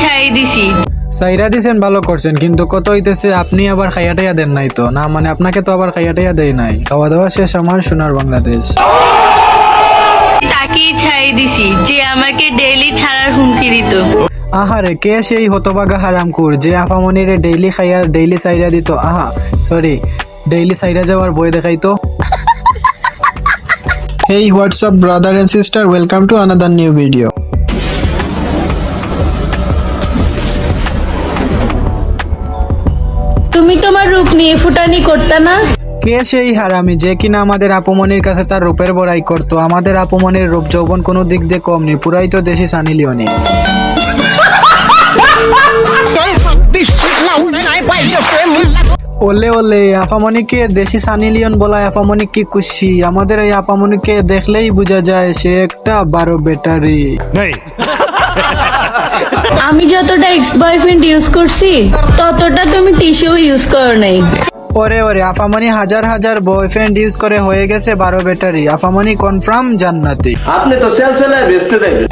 ছাই দিছি। সাইরা দিছেন ভালো করছেন কিন্তু কত হইতেছে আপনি আবার খাইয়া টাইয়া দেন নাই তো? না মানে আপনাকে তো আবার খাইয়া টাইয়া দেয় নাই। খাওয়া দাওয়া শেষ আমার সোনার বাংলাদেশ। তাকেই ছাই দিছি যে আমাকে ডেইলি ছাড়ার হুমকি দিত। আহারে কে সেই হতবাগা হারামকুর যে আফামনিরে ডেইলি খাইয়া ডেইলি সাইরা দিত? আহা সরি ডেইলি সাইরা যাওয়ার বই দেখাইতো? Hey, what's up, brother and sister? Welcome to another new তুমি তোমার রূপ নিয়ে ফুটানি করতে না? কে সেই হারামি যে কিনা আমাদের আপমনির কাছে তার রূপের বড়াই করতো? আমাদের আপমনির রূপ যৌবন কোনো দিক দিয়ে কম নেই পুরাই তো দেশি সানি লিওনি। ওলে ওলে আপামনিকে দেশি সানি লিওন বলা আফামনি কি খুশি? আমাদের এই আপামনিকে দেখলেই বোঝা যায় সে একটা বারো ব্যাটারি। আমি যতটা এক্স বয়ফ্রেন্ড ইউজ করছি ততটা তুমি টিস্যু ইউজ করো নাই। ওরে ওরে আফামনি হাজার হাজার বয়ফ্রেন্ড ইউজ করে হয়ে গেছে বারো ব্যাটারি আফামনি কনফার্ম জান্নাতি। আপনি তো সেল সেলায় বেচতে যাবেন